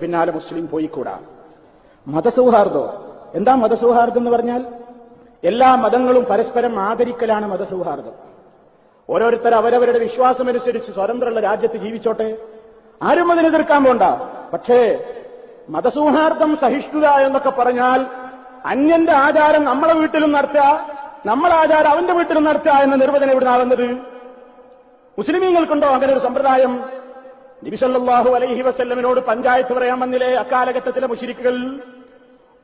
പിന്നാലെ മുസ്ലിം പോയിക്കൂടാ. മതസൗഹാർദ്ദം? എന്താ മതസൗഹാർദ്ദം എന്ന് പറഞ്ഞാൽ? എല്ലാ മതങ്ങളും പരസ്പരം ആദരിക്കലാണ് മതസൗഹാർദ്ദം. ഓരോരുത്തർ അവരവരുടെ വിശ്വാസമനുസരിച്ച് സ്വതന്ത്രമുള്ള രാജ്യത്ത് ജീവിച്ചോട്ടെ? ആരും അതിനെ എതിർക്കാൻ പോണ്ട. പക്ഷേ മതസൗഹാർദ്ദം സഹിഷ്ണുത എന്നൊക്കെ പറഞ്ഞാൽ അന്യന്റെ ആചാരം നമ്മളെ വീട്ടിലും നടത്തുക നമ്മളെ ആചാരം അവന്റെ വീട്ടിലും നടത്തുക എന്ന നിർവചനം എവിടെ വന്നത്? മുസ്ലിമീങ്ങൾക്കുണ്ടോ അങ്ങനെ ഒരു സമ്പ്രദായം? നബിസല്ലാഹു അലൈഹി വസല്ലമിനോട് പഞ്ചായത്ത് പറയാൻ വന്നില്ലേ? അക്കാലഘട്ടത്തിലെ മുഷിരിക്കുകൾ.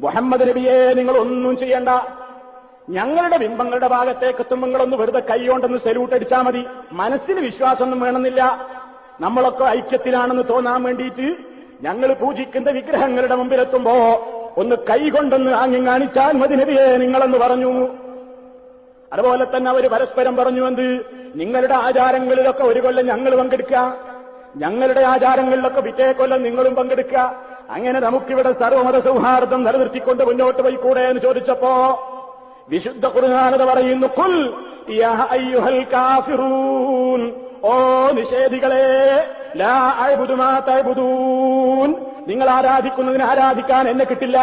മുഹമ്മദ് നബിയെ നിങ്ങൾ ഒന്നും ചെയ്യണ്ട. ഞങ്ങളുടെ ബിംബങ്ങളുടെ ഭാഗത്തേക്ക് എത്തുമ്പോൾ നിങ്ങളൊന്ന് വെറുതെ കൈകൊണ്ടൊന്ന് സല്യൂട്ട് അടിച്ചാൽ മതി. മനസ്സിന് വിശ്വാസമൊന്നും വേണമെന്നില്ല. നമ്മളൊക്കെ ഐക്യത്തിലാണെന്ന് തോന്നാൻ വേണ്ടിയിട്ട് ഞങ്ങൾ പൂജിക്കുന്ന വിഗ്രഹങ്ങളുടെ മുമ്പിലെത്തുമ്പോ ഒന്ന് കൈകൊണ്ടൊന്ന് ആങ്ങി കാണിച്ചാൽ മതി നബിയെ നിങ്ങളെന്ന് പറഞ്ഞു. അതുപോലെ തന്നെ അവർ പരസ്പരം പറഞ്ഞു എന്ത്? നിങ്ങളുടെ ആചാരങ്ങളിലൊക്കെ ഒരു കൊല്ലം ഞങ്ങൾ പങ്കെടുക്കുക ഞങ്ങളുടെ ആചാരങ്ങളിലൊക്കെ പിറ്റേ കൊല്ലം നിങ്ങളും പങ്കെടുക്കുക. അങ്ങനെ നമുക്കിവിടെ സർവമത സൗഹാർദ്ദം നിലനിർത്തിക്കൊണ്ട് മുന്നോട്ട് പോയിക്കൂടെ എന്ന് ചോദിച്ചപ്പോ വിശുദ്ധ കുറുനാനത പറയുന്നു കുൽ കാഫിറൂൻ. ഓ നിഷേധികളെ ലാ നിങ്ങൾ ആരാധിക്കുന്നതിന് ആരാധിക്കാൻ എന്നെ കിട്ടില്ല.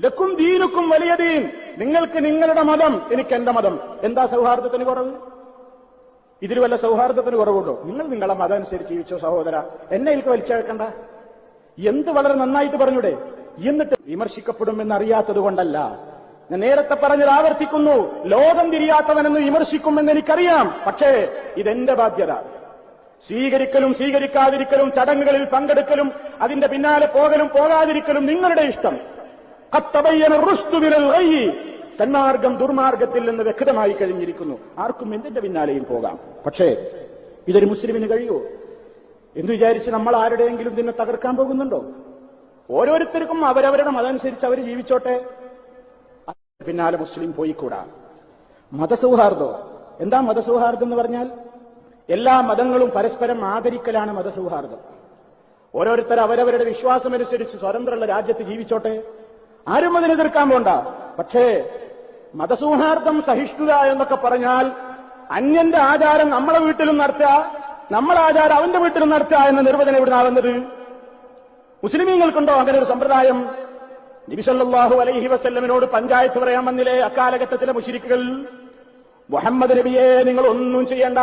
ലക്കും ദീനുക്കും വലിയ ദീൻ. നിങ്ങൾക്ക് നിങ്ങളുടെ മതം എനിക്ക് എന്റെ മതം. എന്താ സൗഹാർദ്ദത്തിന് കുറവ്? ഇതിൽ വല്ല സൗഹാർദ്ദത്തിന് കുറവുണ്ടോ? നിങ്ങൾ നിങ്ങളെ മതം അനുസരിച്ച് ജീവിച്ചോ സഹോദര. എന്നെ എനിക്ക് വലിച്ചേക്കണ്ട എന്ത് വളരെ നന്നായിട്ട് പറഞ്ഞൂടെ? എന്നിട്ട് വിമർശിക്കപ്പെടുമെന്ന് അറിയാത്തത് കൊണ്ടല്ല ഞാൻ നേരത്തെ പറഞ്ഞത് ആവർത്തിക്കുന്നു. ലോകം തിരിയാത്തവനെന്ന് വിമർശിക്കുമെന്ന് എനിക്കറിയാം. പക്ഷേ ഇതെന്റെ ബാധ്യത. സ്വീകരിക്കലും സ്വീകരിക്കാതിരിക്കലും ചടങ്ങുകളിൽ പങ്കെടുക്കലും അതിന്റെ പിന്നാലെ പോകലും പോകാതിരിക്കലും നിങ്ങളുടെ ഇഷ്ടം. സന്മാർഗം ദുർമാർഗത്തിൽ നിന്ന് വ്യക്തമായി കഴിഞ്ഞിരിക്കുന്നു. ആർക്കും എന്തിന്റെ പിന്നാലെയും പോകാം. പക്ഷേ ഇതൊരു മുസ്ലിമിന് കഴിയോ എന്ന് വിചാരിച്ച് നമ്മൾ ആരുടെയെങ്കിലും ഇതിനെ തകർക്കാൻ പോകുന്നുണ്ടോ? ഓരോരുത്തർക്കും അവരവരുടെ മതമനുസരിച്ച് അവർ ജീവിച്ചോട്ടെ? പിന്നാലെ മുസ്ലിം പോയിക്കൂടാ. മതസൗഹാർദ്ദം? എന്താ മതസൗഹാർദ്ദം എന്ന് പറഞ്ഞാൽ? എല്ലാ മതങ്ങളും പരസ്പരം ആദരിക്കലാണ് മതസൗഹാർദ്ദം. ഓരോരുത്തർ അവരവരുടെ വിശ്വാസമനുസരിച്ച് സ്വതന്ത്രമുള്ള രാജ്യത്ത് ജീവിച്ചോട്ടെ? ആരും അതിനെതിർക്കാൻ പോണ്ട. പക്ഷേ മതസൗഹാർദ്ദം സഹിഷ്ണുത എന്നൊക്കെ പറഞ്ഞാൽ അന്യന്റെ ആചാരം നമ്മളെ വീട്ടിലും നടത്തുക നമ്മളെ ആചാരം അവന്റെ വീട്ടിലും നടത്തുക എന്ന നിർവചനം ഇവിടെ വന്നത് മുസ്ലിമീങ്ങൾക്കുണ്ടോ അങ്ങനെ ഒരു സമ്പ്രദായം? നബിസല്ലാഹു അലൈഹി വസ്ല്ലമിനോട് പഞ്ചായത്ത് പറയാൻ വന്നില്ലേ അക്കാലഘട്ടത്തിലെ മുഷിരിക്കുകൾ? മുഹമ്മദ് നബിയെ നിങ്ങൾ ഒന്നും ചെയ്യണ്ട.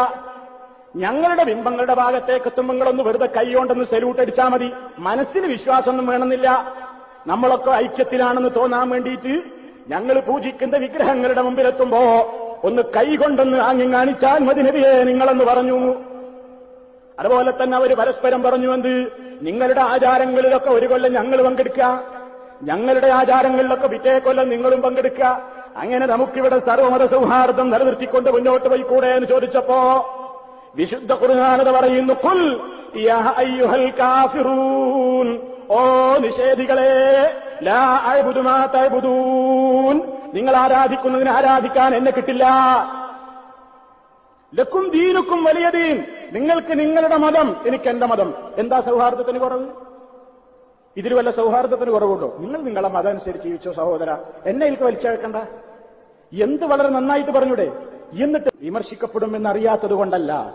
ഞങ്ങളുടെ ബിംബങ്ങളുടെ ഭാഗത്തേക്ക് എത്തുമ്പോൾ നിങ്ങളൊന്ന് വെറുതെ കൈകൊണ്ടൊന്ന് സല്യൂട്ട് അടിച്ചാൽ മതി. മനസ്സിന് വിശ്വാസമൊന്നും വേണമെന്നില്ല. നമ്മളൊക്കെ ഐക്യത്തിലാണെന്ന് തോന്നാൻ വേണ്ടിയിട്ട് ഞങ്ങൾ പൂജിക്കുന്ന വിഗ്രഹങ്ങളുടെ മുമ്പിലെത്തുമ്പോ ഒന്ന് കൈകൊണ്ടൊന്ന് ആങ്ങി കാണിച്ചാൽ മതി നബിയെ നിങ്ങളെന്ന് പറഞ്ഞു. അതുപോലെ തന്നെ അവർ പരസ്പരം പറഞ്ഞു എന്ത്? നിങ്ങളുടെ ആചാരങ്ങളിലൊക്കെ ഒരു കൊല്ലം ഞങ്ങൾ പങ്കെടുക്കുക. ഞങ്ങളുടെ ആചാരങ്ങളിലൊക്കെ പിറ്റേ കൊല്ലം നിങ്ങളും പങ്കെടുക്കുക. അങ്ങനെ നമുക്കിവിടെ സർവമത സൗഹാർദ്ദം നിലനിർത്തിക്കൊണ്ട് മുന്നോട്ട് പോയി പോയിക്കൂടെ എന്ന് ചോദിച്ചപ്പോ വിശുദ്ധ കുറുനാനത പറയുന്നു കുൽ യാ കാഫിറൂൻ. ഓ നിഷേധികളെ ലാ അയബുദുമാ മാ തഅ്ബുദൂൻ നിങ്ങൾ ആരാധിക്കുന്നതിന് ആരാധിക്കാൻ എന്നെ കിട്ടില്ല. ലക്കും ദീനുക്കും വലിയ ദീൻ. നിങ്ങൾക്ക് നിങ്ങളുടെ മതം എനിക്ക് എന്റെ മതം. എന്താ സൗഹാർദ്ദത്തിന് കുറവ്? ഇതിൽ വല്ല സൗഹാർദ്ദത്തിന് കുറവുണ്ടോ? നിങ്ങൾ നിങ്ങളെ മതം അനുസരിച്ച് ജീവിച്ചോ സഹോദര. എന്നെ എനിക്ക് വലിച്ചേക്കണ്ട എന്ത് വളരെ നന്നായിട്ട് പറഞ്ഞൂടെ? എന്നിട്ട് വിമർശിക്കപ്പെടും എന്നറിയാത്തത് കൊണ്ടല്ല.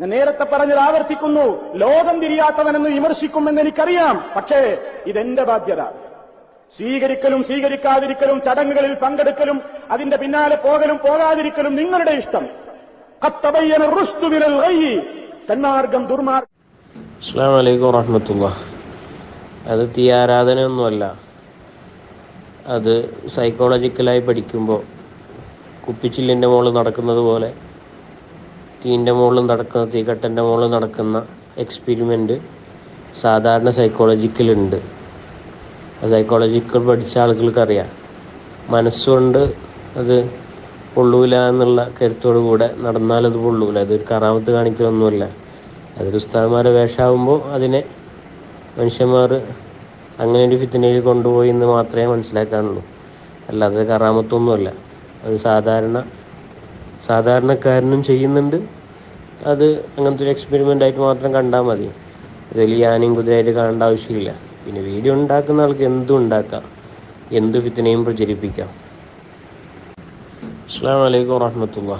ഞാൻ നേരത്തെ പറഞ്ഞത് ആവർത്തിക്കുന്നു. ലോകം തിരിയാത്തവനെന്ന് വിമർശിക്കുമെന്ന് എനിക്കറിയാം. പക്ഷേ ഇതെന്റെ ബാധ്യത. സ്വീകരിക്കലും സ്വീകരിക്കാതിരിക്കലും ചടങ്ങുകളിൽ പങ്കെടുക്കലും അതിന്റെ പിന്നാലെ പോകലും പോകാതിരിക്കലും നിങ്ങളുടെ ഇഷ്ടം. സന്മാർഗം ദുർമാർഗം. അസ്സാം വലൈക്കും വറഹമത്തുള്ള. അത് തീ ആരാധനയൊന്നുമല്ല. അത് സൈക്കോളജിക്കലായി പഠിക്കുമ്പോൾ കുപ്പിച്ചില്ലിന്റെ മുകളിൽ നടക്കുന്നത് പോലെ തീന്റെ മുകളിൽ നടക്കുന്ന തീകട്ടന്റെ മുകളിൽ നടക്കുന്ന എക്സ്പെരിമെന്റ് സാധാരണ സൈക്കോളജിക്കലുണ്ട് സൈക്കോളജിക്കൽ പഠിച്ച ആളുകൾക്കറിയാം. മനസ്സുകൊണ്ട് അത് പൊള്ളൂല എന്നുള്ള കരുത്തോടു കൂടെ നടന്നാൽ അത് പൊള്ളൂല. അതൊരു കറാമത്ത് കാണിക്കലൊന്നുമല്ല. അതൊരു ഉസ്താദ്മാരെ വേഷമാകുമ്പോൾ അതിനെ മനുഷ്യന്മാർ അങ്ങനെ ഒരു ഫിത്തനയിൽ കൊണ്ടുപോയി എന്ന് മാത്രമേ മനസ്സിലാക്കാനുള്ളൂ. അല്ലാതെ കറാമത്തൊന്നുമല്ല. അത് സാധാരണ സാധാരണക്കാരനും ചെയ്യുന്നുണ്ട്. അത് അങ്ങനത്തെ ഒരു എക്സ്പെരിമെന്റ് ആയിട്ട് മാത്രം കണ്ടാൽ മതി. ഇതിൽ യാനും കുതിരയായിട്ട് കാണേണ്ട ആവശ്യമില്ല. പിന്നെ വീഡിയോ ഉണ്ടാക്കുന്ന ആൾക്ക് എന്തും ഉണ്ടാക്കാം. എന്ത് ഫിത്തിനെയും പ്രചരിപ്പിക്കാം. അസ്സാം വലൈക്കും വാഹമത്തുള്ള